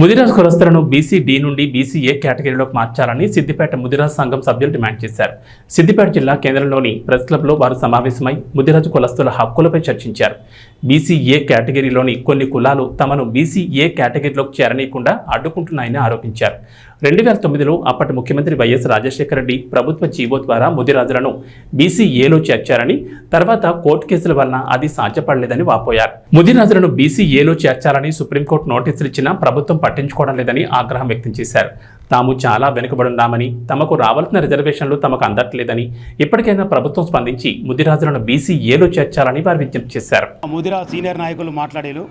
ముదిరాజ్ కులస్తులను BC D నుండి BC A కేటగిరీలోకి మార్చాలని సిద్దిపేట ముదిరాజ్ సంఘం సభ్యులు డిమాండ్ చేశారు. సిద్దిపేట జిల్లా కేంద్రంలోని ప్రెస్ క్లబ్లో వారు సమావేశమై ముదిరాజు కులస్తుల హక్కులపై చర్చించారు. బీసీఏ కేటగిరీలోని కొన్ని కులాలు తమను బీసీఏ కేటగిరీలోకి చేరనీయకుండా అడ్డుకుంటున్నాయని ఆరోపించారు. రెండు వేల తొమ్మిదిలో అప్పటి ముఖ్యమంత్రి వైఎస్ రాజశేఖర రెడ్డి ప్రభుత్వ జీవో ద్వారా ముదిరాజులను బీసీఏలో చేర్చారని తర్వాత కోర్టు కేసుల వలన అది సాధ్యపడలేదని వాపోయారు. ముదిరాజులను బీసీఏలో చేర్చాలని సుప్రీంకోర్టు నోటీసులు ఇచ్చినా ప్రభుత్వం పట్టించుకోవడం లేదని ఆగ్రహం వ్యక్తం చేశారు. తాము చాలా వెనుకబడున్నామని తమకు రావాల్సిన రిజర్వేషన్లు తమకు అందట్లేదని ఇప్పటికైనా ప్రభుత్వం స్పందించి ముదిరాజులను బీసీఏలో చేర్చాలని వారు విజ్ఞప్తి చేశారు. ముదిరా సీనియర్ నాయకులు మాట్లాడేలు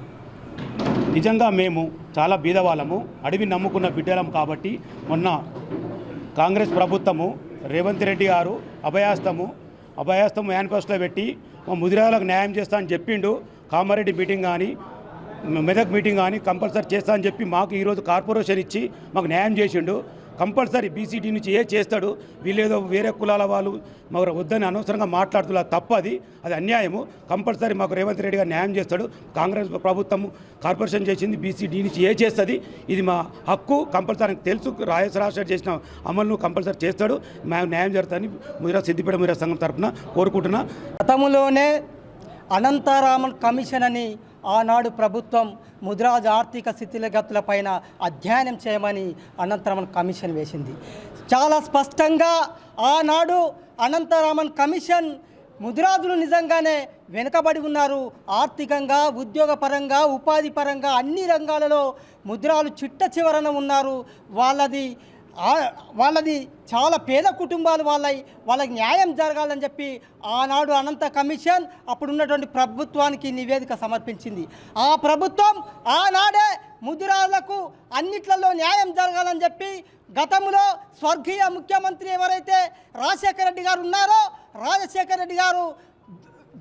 నిజంగా మేము చాలా బీదవాళ్ళము అడవి నమ్ముకున్న బిడ్డలం కాబట్టి మొన్న కాంగ్రెస్ ప్రభుత్వము రేవంత్ రెడ్డి గారు అభయాస్తము అభయాస్తం మేనిఫెస్టోలో పెట్టి మా ముదిరాలకు న్యాయం చేస్తా అని చెప్పిండు కామారెడ్డి మీటింగ్ కానీ మెదక్ మీటింగ్ కానీ కంపల్సరీ చేస్తా అని చెప్పి మాకు ఈరోజు కార్పొరేషన్ ఇచ్చి మాకు న్యాయం చేసిండు. కంపల్సరీ బీసీటీ నుంచి ఏ చేస్తాడు వీళ్ళేదో వేరే కులాల వాళ్ళు మాకు వద్దని అనవసరంగా మాట్లాడుతున్నారు తప్ప అది అది అన్యాయము. కంపల్సరీ మాకు రేవంత్ రెడ్డి గారు న్యాయం చేస్తాడు. కాంగ్రెస్ ప్రభుత్వం కార్పొరేషన్ చేసింది బీసీడీ నుంచి ఏ చేస్తుంది ఇది మా హక్కు. కంపల్సరీ తెలుసు రాజేశ్వర రాజశేఖర్ చేసిన అమలును కంపల్సరీ చేస్తాడు. మేము న్యాయం జరుగుతుందని ముదిరా సిద్దిపేట ముదిరా సంఘం తరఫున కోరుకుంటున్నా. గతంలోనే అనంతరామన్ కమిషన్ అని ఆనాడు ప్రభుత్వం ముద్రాజ్ ఆర్థిక స్థితిగతులపైన అధ్యయనం చేయమని అనంతరామన్ కమిషన్ వేసింది. చాలా స్పష్టంగా ఆనాడు అనంతరామన్ కమిషన్ ముదిరాజులు నిజంగానే వెనుకబడి ఉన్నారు. ఆర్థికంగా ఉద్యోగపరంగా ఉపాధి పరంగా అన్ని రంగాలలో ముద్రాలు చిట్ట చివరన ఉన్నారు. వాళ్ళది వాళ్ళది చాలా పేద కుటుంబాలు వాళ్ళై వాళ్ళకి న్యాయం జరగాలని చెప్పి ఆనాడు అనంత కమిషన్ అప్పుడున్నటువంటి ప్రభుత్వానికి నివేదిక సమర్పించింది. ఆ ప్రభుత్వం ఆనాడే ముదిరాజులకు అన్నిట్లలో న్యాయం జరగాలని చెప్పి గతంలో స్వర్గీయ ముఖ్యమంత్రి ఎవరైతే రాజశేఖర రెడ్డి గారు ఉన్నారో రాజశేఖర రెడ్డి గారు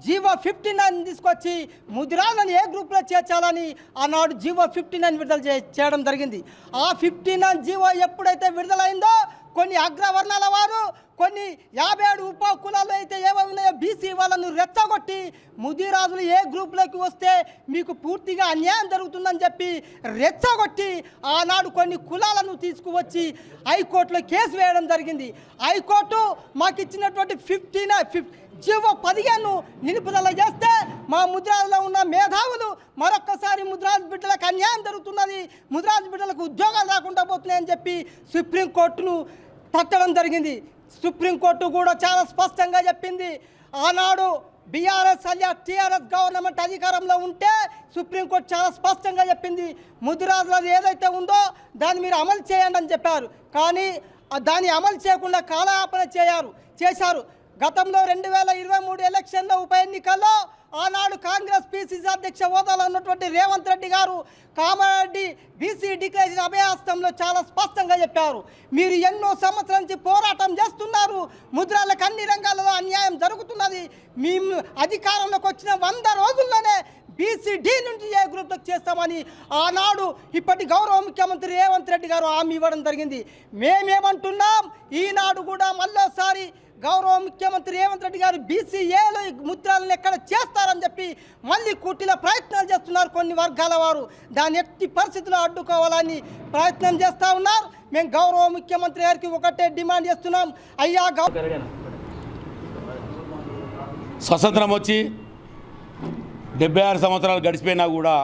జీవో ఫిఫ్టీ నైన్ తీసుకొచ్చి ముదిరాలను ఏ గ్రూప్లో చేర్చాలని ఆనాడు జీవో ఫిఫ్టీ నైన్ విడుదల చే చేయడం జరిగింది. ఆ ఫిఫ్టీ నైన్ జీవో ఎప్పుడైతే విడుదలైందో కొన్ని అగ్రవర్ణాల వారు కొన్ని యాభై ఏడు ఉప కులాలు అయితే ఏవో ఉన్నాయో బీసీ వాళ్ళను రెచ్చగొట్టి ముదిరాజులు ఏ గ్రూప్లోకి వస్తే మీకు పూర్తిగా అన్యాయం జరుగుతుందని చెప్పి రెచ్చగొట్టి ఆనాడు కొన్ని కులాలను తీసుకువచ్చి హైకోర్టులో కేసు వేయడం జరిగింది. హైకోర్టు మాకు ఇచ్చినటువంటి ఫిఫ్టీ ఫిఫ్ జీవో పదిహేను నిలుపుదల చేస్తే మా ముద్రాజులో ఉన్న మేధావులు మరొక్కసారి ముద్రాజు బిడ్డలకు అన్యాయం జరుగుతున్నది. ముద్రాజు బిడ్డలకు ఉద్యోగాలు రాకుండా పోతున్నాయని చెప్పి సుప్రీంకోర్టును తట్టడం జరిగింది. సుప్రీంకోర్టు కూడా చాలా స్పష్టంగా చెప్పింది. ఆనాడు బీఆర్ఎస్ అలియా టీఆర్ఎస్ గవర్నమెంట్ అధికారంలో ఉంటే సుప్రీంకోర్టు చాలా స్పష్టంగా చెప్పింది. ముదిరాజులది ఏదైతే ఉందో దాన్ని మీరు అమలు చేయండి అని చెప్పారు. కానీ దాన్ని అమలు చేయకుండా కాలయాపన చేయారు. చేశారు. గతంలో రెండు వేల ఇరవై మూడు ఎలక్షన్లో ఉప ఎన్నికల్లో ఆనాడు కాంగ్రెస్ పిసిసి అధ్యక్ష హోదాలో ఉన్నటువంటి రేవంత్ రెడ్డి గారు కామారెడ్డి బీసీ డిక్లరేషన్ అభయాస్తంలో చాలా స్పష్టంగా చెప్పారు. మీరు ఎన్నో సంవత్సరాల నుంచి పోరాటం చేస్తున్నారు. ముద్రాలకు అన్ని రంగాలలో అన్యాయం జరుగుతున్నది. మేము అధికారంలోకి వచ్చిన వంద రోజుల్లోనే బీసీడీ నుంచి ఏ గ్రూప్లకు చేస్తామని ఆనాడు ఇప్పటి గౌరవ ముఖ్యమంత్రి రేవంత్ రెడ్డి గారు హామీ ఇవ్వడం జరిగింది. మేమేమంటున్నాం? ఈనాడు కూడా మళ్ళోసారి గౌరవ ముఖ్యమంత్రి రేవంత్ రెడ్డి గారు బీసీఏలో ముద్రాలను ఎక్కడ చేస్తారని చెప్పి మళ్ళీ కుట్టిలో ప్రయత్నాలు చేస్తున్నారు కొన్ని వర్గాల వారు. దాన్ని ఎట్టి పరిస్థితుల్లో అడ్డుకోవాలని ప్రయత్నం చేస్తూ ఉన్నారు. మేము గౌరవ ముఖ్యమంత్రి గారికి ఒకటే డిమాండ్ చేస్తున్నాం. అయ్యా స్వతంత్రం వచ్చి డెబ్బై ఆరు సంవత్సరాలు గడిచిపోయినా కూడా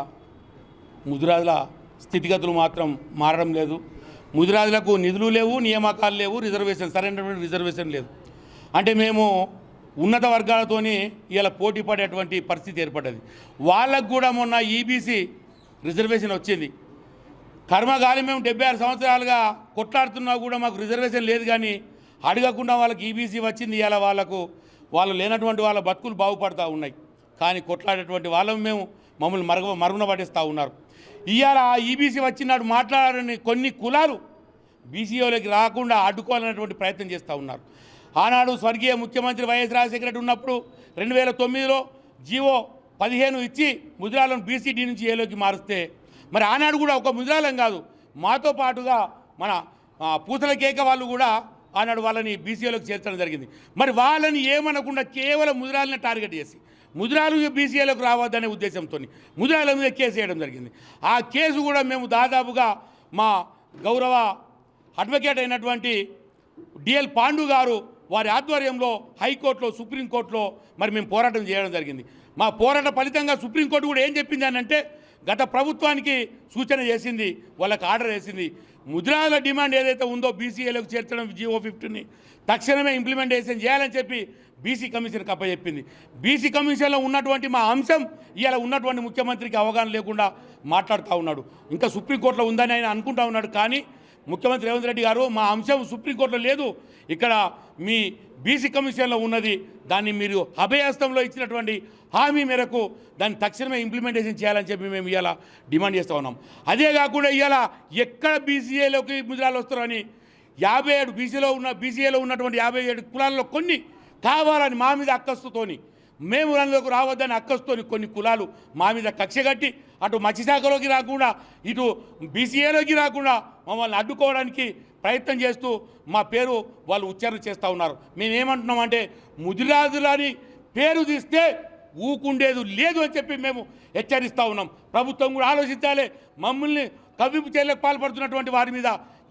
ముదిరాజుల స్థితిగతులు మాత్రం మారడం లేదు. ముదిరాజులకు నిధులు లేవు నియామకాలు లేవు రిజర్వేషన్ సరైనటువంటి రిజర్వేషన్ లేదు. అంటే మేము ఉన్నత వర్గాలతోని ఇలా పోటీ పడేటువంటి పరిస్థితి ఏర్పడ్డది. వాళ్ళకు కూడా మొన్న ఈబీసీ రిజర్వేషన్ వచ్చింది. కర్మగాలి మేము డెబ్బై ఆరు సంవత్సరాలుగా కొట్లాడుతున్నా కూడా మాకు రిజర్వేషన్ లేదు కానీ అడగకుండా వాళ్ళకి ఈబీసీ వచ్చింది ఇలా వాళ్ళకు. వాళ్ళు లేనటువంటి వాళ్ళ బతుకులు బాగుపడతా ఉన్నాయి. కానీ కొట్లాడేటువంటి వాళ్ళం మేము మమ్మల్ని మరగ మరుగున పడేస్తూ ఉన్నారు. ఇవాళ ఈబీసీ వచ్చినాడు మాట్లాడాలని కొన్ని కులాలు బీసీఓలోకి రాకుండా అడ్డుకోవాలనేటువంటి ప్రయత్నం చేస్తూ ఉన్నారు. ఆనాడు స్వర్గీయ ముఖ్యమంత్రి వైఎస్ రాజశేఖర రెడ్డి ఉన్నప్పుడు రెండు వేల తొమ్మిదిలో జీవో పదిహేను ఇచ్చి ముద్రాలను బీసీడీ నుంచి ఏలోకి మారుస్తే మరి ఆనాడు కూడా ఒక ముద్రాలం కాదు. మాతో పాటుగా మన పూసల పూతల కేక వాళ్ళు కూడా ఆనాడు వాళ్ళని బీసీఏలోకి చేర్చడం జరిగింది. మరి వాళ్ళని ఏమనకుండా కేవలం ముద్రాలని టార్గెట్ చేసి ముద్రాలు బీసీఏలోకి రావద్దనే ఉద్దేశంతో ముద్రాల మీద కేసు వేయడం జరిగింది. ఆ కేసు కూడా మేము దాదాపుగా మా గౌరవ అడ్వకేట్ అయినటువంటి డిఎల్ పాండు గారు వారి ఆధ్వర్యంలో హైకోర్టులో సుప్రీంకోర్టులో మరి మేము పోరాటం చేయడం జరిగింది. మా పోరాట ఫలితంగా సుప్రీంకోర్టు కూడా ఏం చెప్పింది అని అంటే గత ప్రభుత్వానికి సూచన చేసింది వాళ్ళకి ఆర్డర్ వేసింది. ముద్రాల డిమాండ్ ఏదైతే ఉందో బీసీఏలకు చేర్చడం జియో ఫిఫ్టీని తక్షణమే ఇంప్లిమెంటేషన్ చేయాలని చెప్పి బీసీ కమిషన్కి అప్పచెప్పింది. బీసీ కమిషన్లో ఉన్నటువంటి మా అంశం ఇవాళ ఉన్నటువంటి ముఖ్యమంత్రికి అవగాహన లేకుండా మాట్లాడుతూ ఉన్నాడు. ఇంకా సుప్రీంకోర్టులో ఉందని ఆయన అనుకుంటా ఉన్నాడు కానీ ముఖ్యమంత్రి రేవంత్ రెడ్డి గారు మా అంశం సుప్రీంకోర్టులో లేదు. ఇక్కడ మీ బీసీ కమిషన్లో ఉన్నది దాన్ని మీరు అభయహస్తంలో ఇచ్చినటువంటి హామీ మేరకు దాన్ని తక్షణమే ఇంప్లిమెంటేషన్ చేయాలని చెప్పి మేము ఇవాళ డిమాండ్ చేస్తూ ఉన్నాం. అదే కాకుండా ఇవాళ ఎక్కడ బీసీఏలోకి ముద్రాలు వస్తారని యాభై ఏడు బీసీలో ఉన్న బీసీఏలో ఉన్నటువంటి యాభై ఏడు కులాల్లో కొన్ని కావాలని మా మీద అక్కస్తుతోని మేము రంగులోకి రావద్దని అక్కస్తోని కొన్ని కులాలు మా మీద కక్ష కట్టి అటు మత్స్యశాఖలోకి రాకుండా ఇటు బీసీఏలోకి రాకుండా మమ్మల్ని అడ్డుకోవడానికి ప్రయత్నం చేస్తూ మా పేరు వాళ్ళు ఉచ్చారణ చేస్తూ ఉన్నారు. మేమేమంటున్నామంటే ముదిరాజులని పేరు తీస్తే ఊకుండేది లేదు అని చెప్పి మేము హెచ్చరిస్తూ ఉన్నాం. ప్రభుత్వం కూడా ఆలోచించాలి. మమ్మల్ని కవ్వింపు చర్యలకు పాల్పడుతున్నటువంటి వారి మీద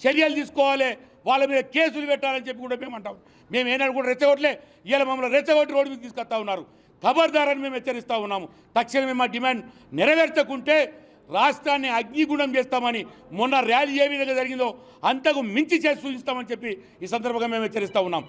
చర్యలు తీసుకోవాలి. వాళ్ళ మీద కేసులు పెట్టాలని చెప్పి కూడా మేము అంటాం. మేము ఏనాడు కూడా రెచ్చగొట్టలే. ఇవాళ మమ్మల్ని రెచ్చగొట్టి రోడ్డు మీద తీసుకొస్తా ఉన్నారు. ఖబర్దారని మేము హెచ్చరిస్తూ ఉన్నాము. తక్షణమే మా డిమాండ్ నెరవేర్చకుంటే రాష్ట్రాన్ని అగ్నిగుణం చేస్తామని మొన్న ర్యాలీ ఏ విధంగా జరిగిందో అంతకు మించి చేసి సూచిస్తామని చెప్పి ఈ సందర్భంగా మేము హెచ్చరిస్తూ ఉన్నాం.